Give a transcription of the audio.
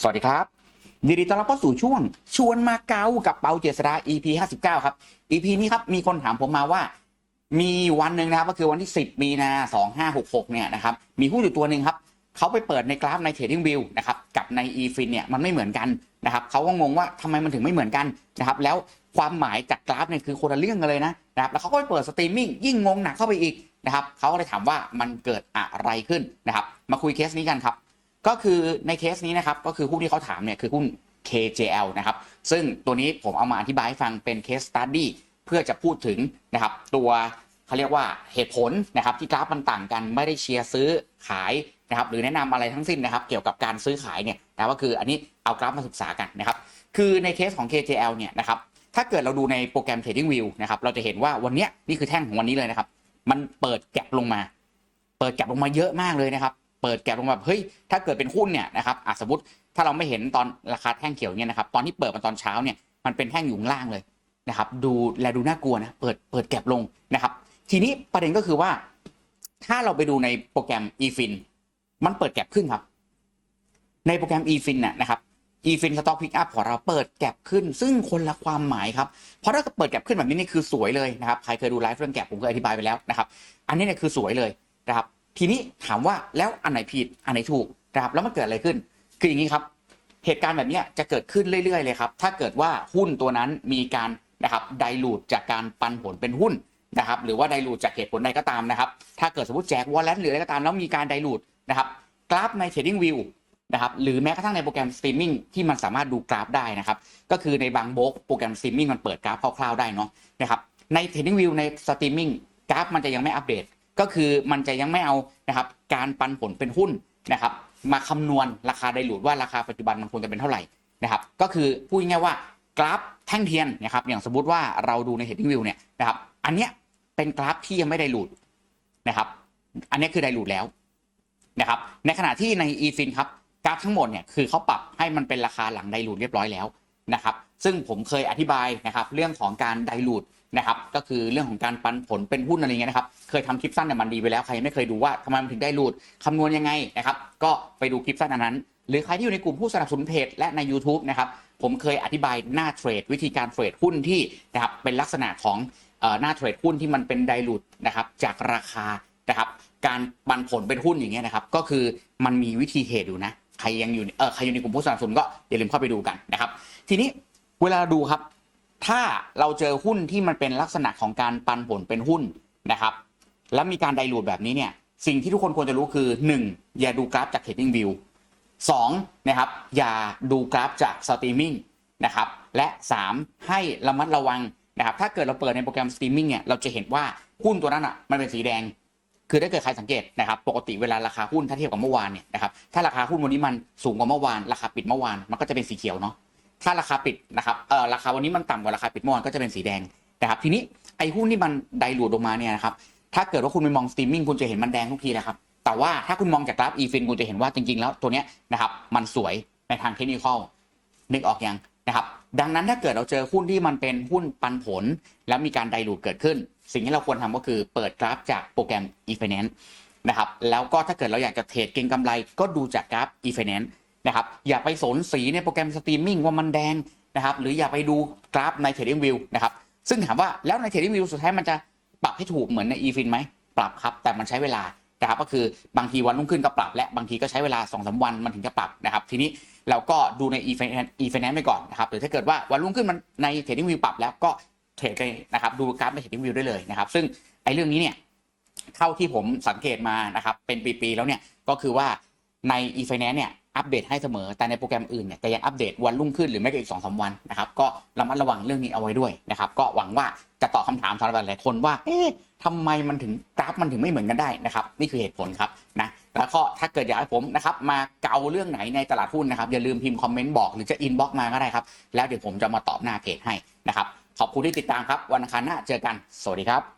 สวัสดีครับยินดีต้อนรับเข้าสู่ช่วง ชวนมาเกากับเปาเจษดา EP 59ครับ EP นี้ครับมีคนถามผมมาว่า มีวันหนึ่งนะครับ ก็คือวันที่10มีนา2566เนี่ยนะครับ มีหุ้นอยู่ตัวหนึ่งครับเขาไปเปิดในกราฟใน Trading View นะครับกับใน eFin เนี่ยมันไม่เหมือนกันนะครับเขาก็งงว่าทำไมมันถึงไม่เหมือนกันนะครับแล้วความหมายจากกราฟเนี่ยคือคนละเรื่องกันเลยนะนะครับแล้วเขาก็ไปเปิดสตรีมมิ่งยิ่งงงหนักเข้าไปอีกนะครับเขาก็เลยถามว่ามันเกิดอะไรขึ้นนะครับมาคุยเคสนี้กันครับ ก็คือในเคสนี้นะครับก็คือหุ้นที่เขาถามเนี่ยคือหุ้น KJL นะครับซึ่งตัวนี้ผมเอามาอธิบายให้ฟังเป็นเคสสตัดดี้เพื่อจะพูดถึงนะครับตัวเขาเรียกว่าเหตุผลนะครับที่กราฟมันต่างกันไม่ได้เชียร์ซื้อขายนะครับหรือแนะนำอะไรทั้งสิ้นนะครับ เกี่ยวกับการซื้อขายเนี่ยนะก็คืออันนี้เอากราฟมาศึกษากันนะครับคือในเคสของ KJL เนี่ยนะครับถ้าเกิดเราดูในโปรแกรม Trading View นะครับเราจะเห็นว่าวันเนี้ยนี่คือแท่งของวันนี้เลยนะครับ มันเปิดแก็บลงมา เปิดแก็บลงมาเยอะมากเลยนะครับ ปิดแก็บลงมาแบบเฮ้ยถ้าเกิดเป็นหุ้นเนี่ยนะครับอะสมมติถ้าเราไม่เห็นตอนราคาแท่งเขียวเนี่ยนะครับตอนที่เปิดมาตอนเช้าเนี่ยมันเป็นแท่งอยู่ล่างเลยนะครับดูแลดูน่ากลัวนะเปิดเปิดแก็บลงนะครับ ทีนี้ประเด็นก็คือว่า ถ้าเราไปดูในโปรแกรม eFin มันเปิดแก็บขึ้นครับ ในโปรแกรม eFin น่ะนะครับ eFin Stock Pick Up ของเราเปิดแก็บขึ้น ซึ่งคนละความหมายครับเพราะถ้าเปิดแก็บขึ้นแบบนี้นี่คือสวยเลยนะครับใครเคยดูไลฟ์เรื่องแก็บผมเคยอธิบายไปแล้วนะครับ อันนี้เนี่ยคือสวยเลยนะครับ ทีนี้ถามว่าแล้วอันไหนผิดอันไหนถูกนะครับแล้วมันเกิดอะไรขึ้น คืออย่างนี้ครับ เหตุการณ์แบบนี้จะเกิดขึ้นเรื่อยๆเลยครับ ถ้าเกิดว่าหุ้นตัวนั้นมีการนะครับไดรูดจากการปันผลเป็นหุ้นนะครับ หรือว่าไดรูดจากเหตุผลใดก็ตามนะครับ ถ้าเกิดสมมติแจกวอลเลนหรืออะไรก็ตามแล้วมีการไดรูดนะครับกราฟใน Trading View นะครับหรือแม้กระทั่งในโปรแกรมสตรีมมิ่งที่มันสามารถดูกราฟได้นะครับ ก็คือในบางโบกโปรแกรมสตรีมมิ่งมันเปิดกราฟคร่าวๆได้เนาะนะครับใน Trading View ในสตรีมมิ่งกราฟมันจะยังไม่อัปเดต ก็คือมันจะยังไม่เอานะครับการปันผลเป็นหุ้นนะครับมาคำนวณราคาไดรูดว่าราคาปัจจุบันมันควรจะเป็นเท่าไหร่นะครับก็คือพูดง่ายๆว่ากราฟแท่งเทียนนะครับอย่างสมมติว่าเราดูใน Heading View เนี่ยนะครับอันเนี้ยเป็นกราฟที่ยังไม่ไดรูดนะครับอันนี้คือไดรูดแล้วนะครับในขณะที่ใน eFin ครับกราฟทั้งหมดเนี่ยคือเขาปรับให้มันเป็นราคาหลังไดรูดเรียบร้อยแล้วนะครับซึ่งผมเคยอธิบายนะครับเรื่องของการไดรูด นะครับก็คือเรื่องของการปันผลเป็นหุ้นอะไรเงี้ยนะครับเคยทำคลิปสั้นเนี่ยมันดีไปแล้วใครไม่เคยดูว่าทำไมมันถึงได้รูดคำนวณยังไงนะครับก็ไปดูคลิปสั้นอันนั้น หรือใครที่อยู่ในกลุ่มผู้สนับสนุนเพจและใน YouTube นะครับผมเคยอธิบายหน้าเทรดวิธีการเทรดหุ้นที่นะครับเป็นลักษณะของหน้าเทรดหุ้นที่มันเป็นไดรูดนะครับจากราคานะครับการปันผลเป็นหุ้นอย่างเงี้ยนะครับก็คือมันมีวิธีเทรดอยู่นะใครยังอยู่เออใครอยู่ในกลุ่มผู้สนับสนุนก็อย่าลืมเข้าไปดูกันนะครับทีนี้เวลาดูครับ ถ้าเราเจอหุ้นที่มันเป็นลักษณะของการปันผลเป็นหุ้นนะครับ แล้วมีการไดรูดแบบนี้เนี่ย สิ่งที่ทุกคนควรจะรู้คือ 1. อย่าดูกราฟจาก Trading View 2. นะครับ อย่าดูกราฟจากสตรีมมิ่งนะครับ และ 3. ให้ระมัดระวังนะครับ ถ้าเกิดเราเปิดในโปรแกรมสตรีมมิ่งเนี่ย เราจะเห็นว่าหุ้นตัวนั้นอะ มันเป็นสีแดง คือถ้าเกิดใครสังเกตนะครับ ปกติเวลาราคาหุ้นถ้าเทียบกับเมื่อวานเนี่ยนะครับ ถ้าราคาหุ้นวันนี้มันสูงกว่าเมื่อวาน ราคาปิดเมื่อวาน มันก็จะเป็นสีเขียวเนาะ ถ้าราคาปิดนะครับเออราคาวันนี้มันต่ำกว่าราคาปิดเมื่อวานก็จะเป็นสีแดงนะครับทีนี้ไอ้หุ้นที่มันไดรูดลงมาเนี่ยนะครับถ้าเกิดว่าคุณไปมองสตรีมมิ่งคุณจะเห็นมันแดงทุกทีนะครับแต่ว่าถ้าคุณมองจากกราฟ eFin คุณจะเห็นว่าจริงๆแล้วตัวเนี้ยนะครับมันสวยในทางเทคนิคอลนึกออกยังนะครับดังนั้นถ้าเกิดเราเจอหุ้นที่มันเป็นหุ้นปันผล แล้วมีการไดรูดเกิดขึ้น สิ่งที่เราควรทำก็คือเปิดกราฟจากโปรแกรม eFinance นะครับแล้วก็ถ้าเกิดเราอยากจะเทรดเก็งกำไรก็ดูจากกราฟ eFinance นะครับอย่าไปสนสีในโปรแกรมสตรีมมิ่งว่ามันแดงนะครับหรืออย่าไปดูกราฟใน Trading View นะครับซึ่งถามว่าแล้วใน Trading View สุดท้ายมันจะปรับให้ถูกเหมือนใน eFin ไหมปรับครับแต่มันใช้เวลานะครับก็คือบางทีวันรุ่งขึ้นก็ปรับ และบางทีก็ใช้เวลา2อสวันมันถึงจะปรับนะครับทีนี้เราก็ดูใน eFinance eFinance ไปก่อนนะครับหรือถ้าเกิดว่าวันรุ่งขึ้นมันใน Trading View ปรับแล้วก็เทรดไปนะครับดูกราฟใน Trading View ได้เลยนะครับซึ่งไอ้เรื่องนี้เนี่ยเท่าที่ผมสังเกตมานะครับเป็นปีๆแล้วเนี่ยก็คือว่าใน e-finance เนี่ย อัปเดตให้เสมอ แต่ในโปรแกรมอื่นเนี่ยจะยังอัปเดตวันรุ่งขึ้นหรือไม่ก็อีกสองสาวันนะครับ ก็ระมัดระวังเรื่องนี้เอาไว้ด้วยนะครับ ก็หวังว่าจะตอบคำถามสำหรับหลายคนว่า เอ๊ะทำไมมันถึงกราฟมันถึงไม่เหมือนกันได้นะครับ นี่คือเหตุผลครับนะ แล้วก็ถ้าเกิดอยากให้ผมนะครับมาเกาเรื่องไหนในตลาดหุ้นนะครับ อย่าลืมพิมพ์คอมเมนต์บอกหรือจะอินบ็อกมาก็ได้ครับ แล้วเดี๋ยวผมจะมาตอบหน้าเพจให้นะครับ ขอบคุณที่ติดตามครับ วันอังคารหน้าเจอกัน สวัสดีครับ